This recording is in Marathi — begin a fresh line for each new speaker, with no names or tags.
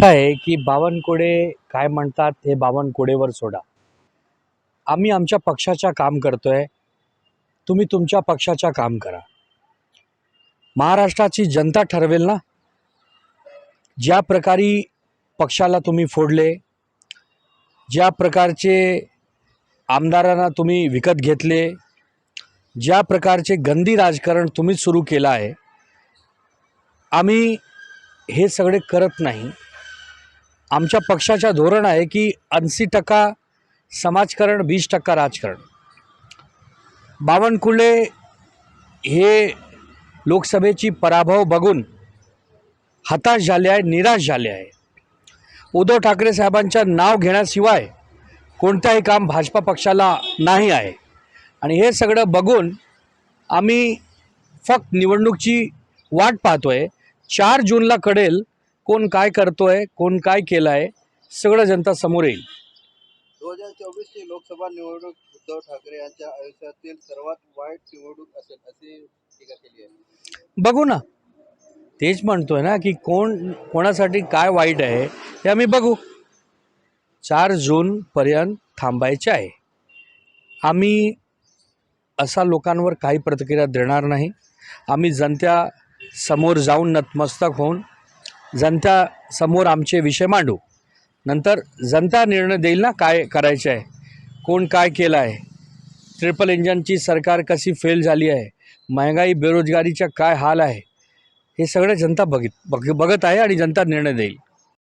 असं आहे की बावनकुळे काय म्हणतात हे बावनकुळेवर सोडा. आम्ही आमच्या पक्षाच्या काम करतोय तुम्ही तुमच्या पक्षाच्या काम करा. महाराष्ट्राची जनता ठरवेल ना? ज्या प्रकारे पक्षाला तुम्ही फोडले ज्या प्रकारचे आमदारांना तुम्ही विकत घेतले ज्या प्रकारचे गंदी राजकारण तुम्ही सुरू केलं आहे आम्ही हे सगळे करत नाही. आमच्या पक्षाच्या धोरण आहे की ऐंशी टक्का समाजकारण वीस टक्का राजकारण. बावनकुळे हे लोकसभेची पराभव बघून हताश झाले आहे निराश झाले आहे. उद्धव ठाकरे साहेबांचं नाव घेण्याशिवाय कोणताही काम भाजपा पक्षाला नाही आहे. आणि हे सगळं बघून आम्ही फक्त निवडणूकची वाट पाहतोय. चार जूनला कळेल कोण काय करतोय कोण काय केलं आहे सगळं जनता समोर येईल.
दोन हजार चोवीसची लोकसभा निवडणूक उद्धव ठाकरे यांच्या आयुष्यातील सर्वात वाईट निवडणूक असेल अशी टीका केली आहे.
बघू ना. तेच म्हणतोय ना की कोण कोणासाठी काय वाईट आहे हे आम्ही बघू. चार जूनपर्यंत थांबायचे आहे. आम्ही असा लोकांवर काही प्रतिक्रिया देणार नाही. आम्ही जनत्या समोर जाऊन नतमस्तक होऊन जनतासमोर आमचे विषय मांडू. नंतर जनता निर्णय देईल ना काय करायचं आहे? कोण काय केलं आहे? ट्रिपल इंजनची सरकार कशी फेल झाली आहे? महागाई बेरोजगारीचा काय हाल आहे? हे सगळं जनता बघित बघ बघत आहे आणि जनता निर्णय देईल.